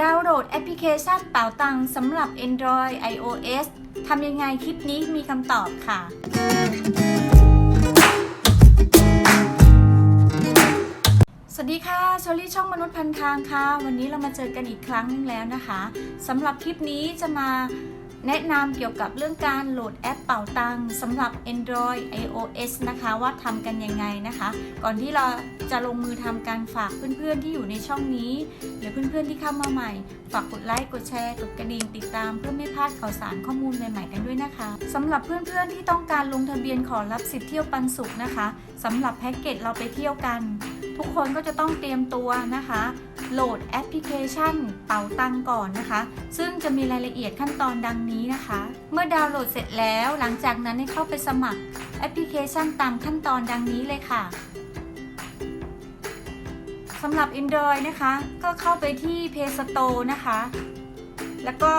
ดาวน์โหลดแอปพลิเคชันเป๋าตังสำหรับ Android iOS ทำยังไงคลิปนี้มีคำตอบค่ะ สวัสดีค่ะชอรี่ช่องมนุษย์พันทางค่ะ วันนี้เรามาเจอกันอีกครั้งนึงแล้วนะคะสำหรับคลิปนี้จะมา แนะนำเกี่ยวกับเรื่องการโหลดแอปเป่าตังสำหรับ Android iOS นะคะว่าทำกันยังไงนะคะ ก่อนที่เราจะลงมือทำการฝากเพื่อนๆที่อยู่ในช่องนี้ หรือเพื่อนๆที่เข้ามาใหม่ ฝากกดไลค์กดแชร์กดกระดิ่งติดตามเพื่อไม่พลาดข่าวสารข้อมูลใหม่ๆกันด้วยนะคะสำหรับเพื่อนๆที่ต้องการลงทะเบียนขอรับสิทธิ์เที่ยวปันสุขนะคะสำหรับแพ็กเกจเราไปเที่ยวกัน ทุกคนก็จะต้องเตรียมตัวนะคะ โหลดแอปพลิเคชันเป๋าตังก่อนนะคะ ซึ่งจะมีรายละเอียดขั้นตอนดังนี้นะคะ เมื่อดาวน์โหลดเสร็จแล้วหลังจากนั้นให้เข้าไปสมัครแอปพลิเคชันตามขั้นตอนดังนี้เลยค่ะสำหรับ Android นะคะ ก็เข้าไปที่ Play Store นะคะ แล้วก็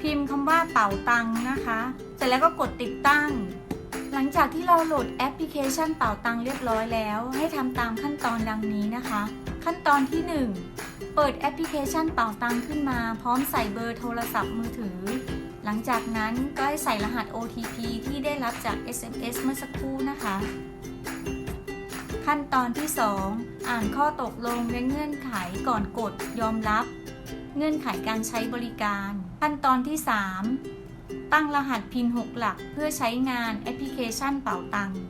พิมพ์คำว่าเป๋าตังนะคะ เสร็จแล้วก็กดติดตั้ง หลังจากที่เราโหลดแอปพลิเคชันเป่าตังเรียบร้อยแล้ว ให้ทำตามขั้นตอนดังนี้นะคะ ขั้นตอนที่ 1 เปิดแอปพลิเคชันเป่าตังขึ้นมา พร้อมใส่เบอร์โทรศัพท์มือถือ หลังจากนั้นก็ให้ใส่รหัส OTP ที่ได้รับจาก SMS เมื่อสักครู่นะคะ ขั้นตอนที่ 2 อ่านข้อตกลงและเงื่อนไขก่อนกดยอมรับ เงื่อนไขการใช้บริการ ขั้นตอนที่ 3 ตั้งรหัส พิน 6 หลัก เพื่อใช้งานแอปพลิเคชันเป่าตังค์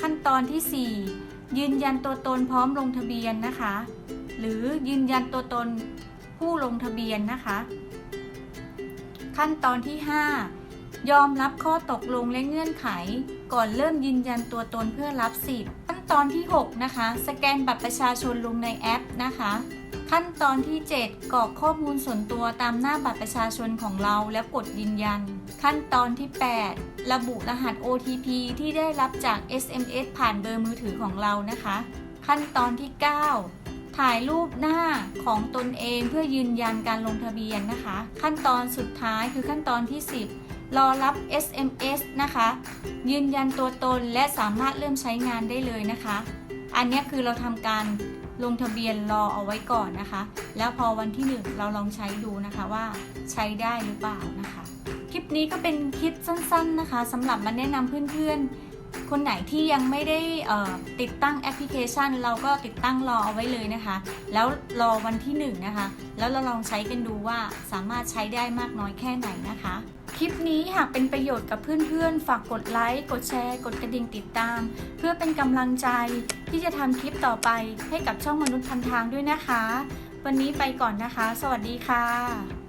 ขั้นตอนที่ 4 ยืนยันตัวตนพร้อมลงทะเบียนนะคะ หรือยืนยันตัวตนผู้ลงทะเบียนนะคะ ขั้นตอนที่ 5 ยอมรับข้อตกลงและเงื่อนไข ก่อนเริ่มยืนยันตัวตนเพื่อรับสิทธิ์ข ตอนที่ 6 นะคะ สแกนบัตรประชาชนลงในแอปนะคะ ขั้นตอนที่ 7กรอกข้อมูลส่วนตัวตามหน้าบัตรประชาชนของเราแล้วกดยืนยัน ขั้นตอนที่ 8 ระบุรหัส OTP ที่ได้รับจาก SMS ผ่านเบอร์มือถือของเรานะคะ ขั้นตอนที่ 9 ถ่ายรูปหน้าของตนเองเพื่อยืนยันการลงทะเบียนนะคะ ขั้นตอนสุดท้ายคือขั้นตอนที่ 10 รอรับ SMS นะคะ ยืนยันตัวตนและสามารถเริ่มใช้งานได้เลยนะคะ อันนี้คือเราทำการลงทะเบียนรอเอาไว้ก่อนนะคะ แล้วพอวันที่ 1 เราลองใช้ดูนะคะว่าใช้ได้หรือเปล่านะคะ คลิปนี้ก็เป็นคลิปสั้นๆนะคะสำหรับมาแนะนำเพื่อนๆ คนไหนที่ยังไม่ได้ติดตั้งแอปพลิเคชัน เราก็ติดตั้งรอเอาไว้เลยนะคะ แล้วรอวันที่1นะคะ แล้วเราลองใช้กันดูว่าสามารถใช้ได้มากน้อยแค่ไหนนะคะ คลิปนี้หากเป็นประโยชน์กับเพื่อนๆ ฝากกดไลค์ กดแชร์ กดกระดิ่งติดตาม เพื่อเป็นกำลังใจที่จะทำคลิปต่อไปให้กับช่องมนุษย์พันทางด้วยนะคะ วันนี้ไปก่อนนะคะ สวัสดีค่ะ